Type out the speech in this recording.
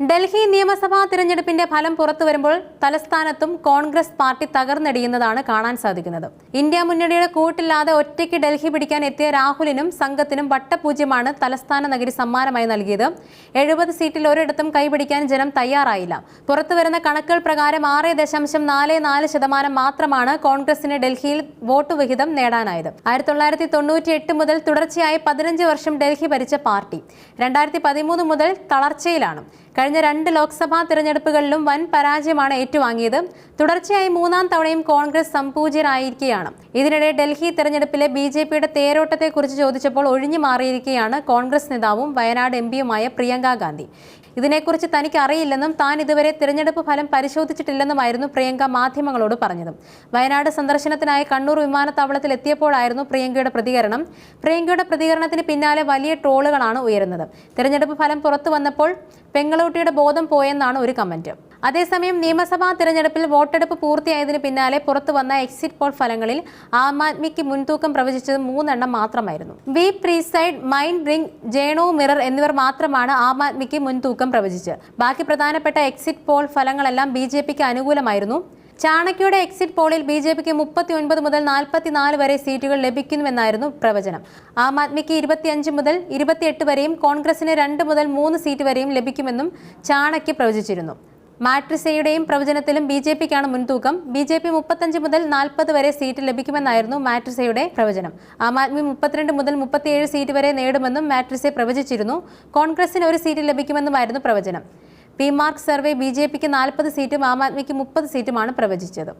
ഡൽഹി നിയമസഭാ തിരഞ്ഞെടുപ്പിന്റെ ഫലം പുറത്തു വരുമ്പോൾ തലസ്ഥാനത്തും കോൺഗ്രസ് പാർട്ടി തകർന്നടിയുന്നതാണ് കാണാൻ സാധിക്കുന്നത്. ഇന്ത്യ മുന്നണിയുടെ കൂട്ടില്ലാതെ ഒറ്റയ്ക്ക് ഡൽഹി പിടിക്കാൻ എത്തിയ രാഹുലിനും സംഘത്തിനും വട്ടപൂജ്യമാണ് തലസ്ഥാന നഗരി സമ്മാനമായി നൽകിയത്. എഴുപത് സീറ്റിൽ ഒരിടത്തും കൈപിടിക്കാൻ ജനം തയ്യാറായില്ല. പുറത്തുവരുന്ന കണക്കുകൾ പ്രകാരം ആറ് ദശാംശം നാല് നാല് ശതമാനം മാത്രമാണ് കോൺഗ്രസിന് ഡൽഹിയിൽ വോട്ട് വിഹിതം നേടാനായത്. ആയിരത്തി തൊള്ളായിരത്തി തൊണ്ണൂറ്റി എട്ട് മുതൽ തുടർച്ചയായി പതിനഞ്ച് വർഷം ഡൽഹി ഭരിച്ച പാർട്ടി. രണ്ടായിരത്തി പതിമൂന്ന് മുതൽ തളർച്ചയിലാണ്. കഴിഞ്ഞ രണ്ട് ലോക്സഭാ തിരഞ്ഞെടുപ്പുകളിലും വൻ പരാജയമാണ് ഏറ്റുവാങ്ങിയത്. തുടർച്ചയായി മൂന്നാം തവണയും കോൺഗ്രസ് സംപൂജ്യരായിരിക്കുകയാണ് ഇതിനിടെ ഡൽഹി തെരഞ്ഞെടുപ്പിലെ ബി ജെ പിയുടെ തേരോട്ടത്തെക്കുറിച്ച് ചോദിച്ചപ്പോൾ ഒഴിഞ്ഞു മാറിയിരിക്കുകയാണ് കോൺഗ്രസ് നേതാവും വയനാട് എം പിയുമായ പ്രിയങ്ക ഗാന്ധി. ഇതിനെക്കുറിച്ച് തനിക്ക് അറിയില്ലെന്നും താൻ ഇതുവരെ തിരഞ്ഞെടുപ്പ് ഫലം പരിശോധിച്ചിട്ടില്ലെന്നുമായിരുന്നു പ്രിയങ്ക മാധ്യമങ്ങളോട് പറഞ്ഞത്. വയനാട് സന്ദർശനത്തിനായി കണ്ണൂർ വിമാനത്താവളത്തിൽ എത്തിയപ്പോഴായിരുന്നു പ്രിയങ്കയുടെ പ്രതികരണം. പ്രിയങ്കയുടെ പ്രതികരണത്തിന് പിന്നാലെ വലിയ ട്രോളുകളാണ് ഉയരുന്നത്. തിരഞ്ഞെടുപ്പ് ഫലം പുറത്തു വന്നപ്പോൾ പെങ്ങളൂട്ടിയുടെ ബോധം പോയെന്നാണ് ഒരു കമന്റ്. അതേസമയം നിയമസഭാ തിരഞ്ഞെടുപ്പിൽ വോട്ടെടുപ്പ് പൂർത്തിയായതിനു പിന്നാലെ പുറത്തു വന്ന എക്സിറ്റ് പോൾ ഫലങ്ങളിൽ ആം ആദ്മിക്ക് മുൻതൂക്കം പ്രവചിച്ചത് മൂന്നെണ്ണം മാത്രമായിരുന്നു. Wee preside mind brink journo mirror എന്നിവർ മാത്രമാണ് ആം ആദ്മിക്ക് മുൻതൂക്കം പ്രവചിച്ചത്. ബാക്കി പ്രധാനപ്പെട്ട എക്സിറ്റ് പോൾ ഫലങ്ങളെല്ലാം ബി അനുകൂലമായിരുന്നു. ചാണക്യയുടെ എക്സിറ്റ് പോളിൽ ബി ജെ പിക്ക് മുപ്പത്തി ഒൻപത് മുതൽ നാൽപ്പത്തിനാല് വരെ സീറ്റുകൾ ലഭിക്കുന്നുവെന്നായിരുന്നു പ്രവചനം. ആം ആദ്മിക്ക് ഇരുപത്തിയഞ്ച് മുതൽ ഇരുപത്തിയെട്ട് വരെയും കോൺഗ്രസിന് രണ്ട് മുതൽ മൂന്ന് സീറ്റ് വരെയും ലഭിക്കുമെന്നും ചാണക്യ പ്രവചിച്ചിരുന്നു. മാട്രിസയുടെയും പ്രവചനത്തിലും ബി ജെ പിക്കാണ് മുൻതൂക്കം. ബി ജെ പി മുപ്പത്തഞ്ച് മുതൽ നാൽപ്പത് വരെ സീറ്റ് ലഭിക്കുമെന്നായിരുന്നു മാട്രിസയുടെ പ്രവചനം. ആം ആദ്മി മുപ്പത്തിരണ്ട് മുതൽ മുപ്പത്തിയേഴ് സീറ്റ് വരെ നേടുമെന്നും മാട്രിസെ പ്രവചിച്ചിരുന്നു. കോൺഗ്രസിന് ഒരു സീറ്റ് ലഭിക്കുമെന്നുമായിരുന്നു പ്രവചനം. P Marq survey B J പിക്ക് നാൽപ്പത് സീറ്റും ആം ആദ്മിക്ക് മുപ്പത് സീറ്റുമാണ് പ്രവചിച്ചത്.